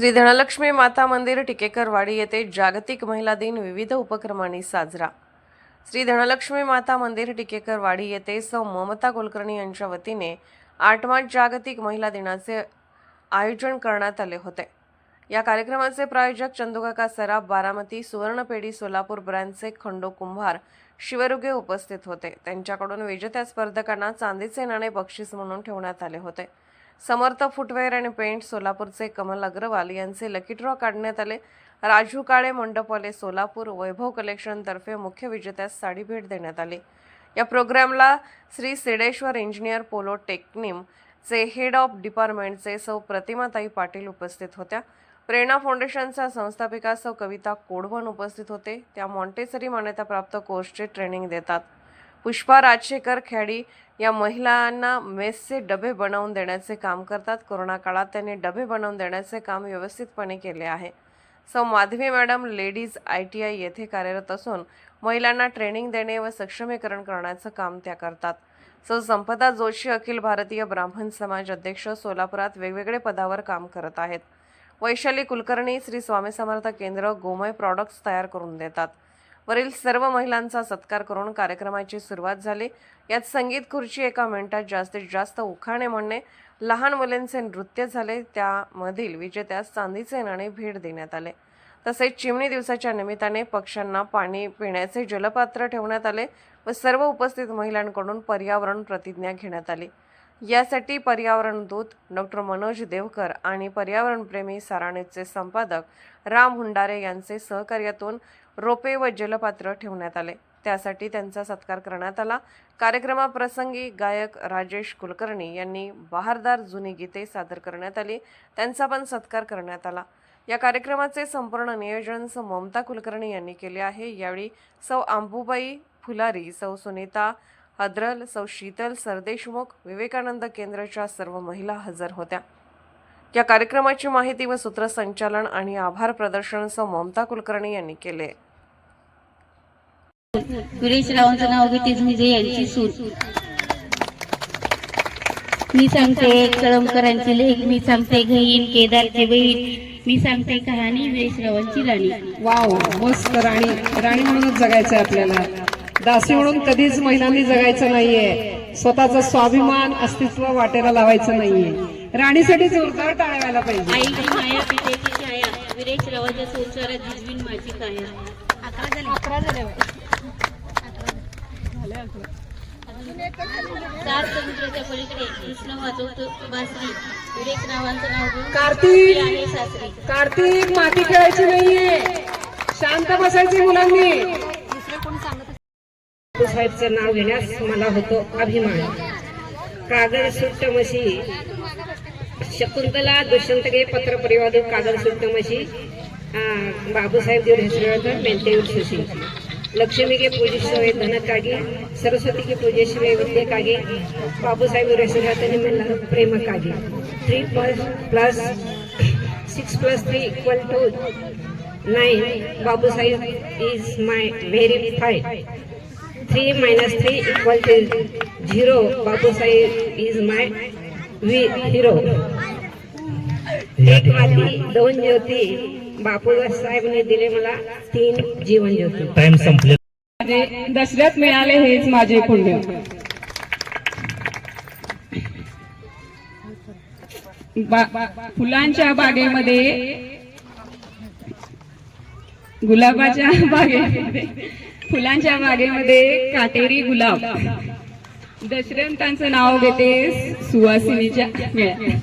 श्री धनलक्ष्मी माता मंदिर टिकेकरवाडी येथे जागतिक महिला दिन विविध उपक्रमांनी साजरा. श्री धनलक्ष्मी माता मंदिर टिकेकरवाडी येथे सौ ममता कुलकर्णी यांच्या वतीने आठवा जागतिक महिला दिनाचे आयोजन करण्यात आले होते. या कार्यक्रमाचे प्रायोजक चंदुकाका सराफ बारामती सुवर्णपेढी सोलापूर ब्रँडचे खंडो कुंभार शिवरुगे उपस्थित होते. त्यांच्याकडून विजेत्या स्पर्धकांना चांदीचे नाणे बक्षीस म्हणून ठेवण्यात आले होते. समर्थ फुटवेअर आणि पेंट सोलापूरचे कमल अग्रवाल यांचे लकी ड्रॉ काढण्यात आले. राजू काळे मंडपवाले सोलापूर वैभव कलेक्शनतर्फे मुख्य विजेत्यास साडी भेट देण्यात आली. या प्रोग्रामला श्री सिडेश्वर इंजिनियर पोलो टेक्निम चे हेड ऑफ डिपार्टमेंटचे सौ प्रतिमाताई पाटील उपस्थित होत्या. प्रेरणा फाउंडेशनच्या संस्थापिका सौ कविता कोडवण उपस्थित होते. त्या मॉन्टेसरी मान्यताप्राप्त कोर्सचे ट्रेनिंग देतात. पुष्पा राजशेखर खेडी या महिलांना मेसचे डबे बनवून देण्याचे काम करतात. कोरोना काळात त्यांनी डबे बनवून देण्याचे काम व्यवस्थितपणे केले आहे. Sau Madhavi madam ladies I T I येथे कार्यरत असून महिलांना ट्रेनिंग देणे व सक्षमीकरण करण्याचं काम त्या करतात. सौ संपदा जोशी अखिल भारतीय ब्राह्मण समाज अध्यक्ष सोलापुरात वेगवेगळे पदावर काम करत आहेत. वैशाली कुलकर्णी श्री स्वामी समर्थ केंद्र गोमय प्रॉडक्ट्स तयार करून देतात. वरील सर्व महिलांचा सत्कार करून कार्यक्रमाची सुरुवात झाली. यात संगीत खुर्ची एका मिनिटात जास्तीत जास्त उखाणे म्हणणे लहान मुलींचे नृत्य झाले त्यामधील विजेत्यास चांदीचे नाणे भेट देण्यात आले. तसेच चिमणी दिवसाच्या निमित्ताने पक्ष्यांना पाणी पिण्याचे जलपात्र ठेवण्यात आले व सर्व उपस्थित महिलांकडून पर्यावरण प्रतिज्ञा घेण्यात आली. यासाठी पर्यावरण दूत डॉक्टर मनोज देवकर आणि पर्यावरणप्रेमी साराणीचे संपादक राम हुंडारे यांचे सहकार्यातून रोपे व जलपात्र ठेवण्यात आले. त्यासाठी त्यांचा सत्कार करण्यात आला. कार्यक्रमाप्रसंगी गायक राजेश कुलकर्णी यांनी बहारदार जुनी गीते सादर करण्यात आली. त्यांचा पण सत्कार करण्यात आला. या कार्यक्रमाचे संपूर्ण नियोजन सौ. ममता कुलकर्णी यांनी केले आहे. यावेळी सौ आंबुबाई फुलारी सौ सुनीता हद्रल सौ शीतल सरदेशमुख विवेकानंद केंद्राच्या सर्व महिला हजर होत्या. या कार्यक्रमाची माहिती व सूत्रसंचालन आणि आभार प्रदर्शन सौ ममता कुलकर्णी यांनी केले. सुरेश रावांचं नाव घेतेच यांची सून. मी सांगते कळमकरांची लेख मी सांगते गहीन केदारची बहीण. मी सांगते कहाणी विरेशरावांची राणी. वाव मस्त राणी राणी म्हणूनच जगायचं आपल्याला. दासी म्हणून कधीच महिलांनी जगायचं नाहीये. स्वतःचा स्वाभिमान अस्तित्व वाटेला लावायचं नाहीये. राणीसाठी जोरदार टाळ्या व्हायला पाहिजे. आई माया पितेची छाया. विरेशरावांच्या संसारात जिजवीन माझी काया. सात समुद्राच्या पलीकडे कृष्ण वाजवतो बासरी विरेश रावांचं नाव घेऊन कार्तिक! मी आहे सासरी. कार्तिक माती खेळायची नाहीये. शांत बसायचे मुलांनी. साहेबचं नाव घेण्यास मला होतो अभिमान. कागद सुट्टमशी शकुंतला दुष्यंतगे पत्र परिवाद कागद सुट्टमशी बाबूसाहेब देव हेसळकर मेंतेवर सुशी. लक्ष्मीगे पूजेशिवाय धनकागे धन कागे सरस्वती के पूजेशिवे विद्ये कागे. बाबूसाहेब हेसरळकर मला प्रेम कागे. Three plus plus six plus three equal to nine Babusaheb is my very five three minus three equal to zero. Babusaheb is my we hero एक माती दोन ज्योती. बापू साहेबने दिले मला तीन जीवन ज्योती. टाइम संपले. दसऱ्यात मिळाले हेच माझे पुण्य. बा- फुलांच्या बागेमध्ये गुलाबाच्या बागेमध्ये फुलांच्या बागेमध्ये काटेरी गुलाब. दशरंतांचं नाव घेते सुवासिनीच्या मेळ्यात.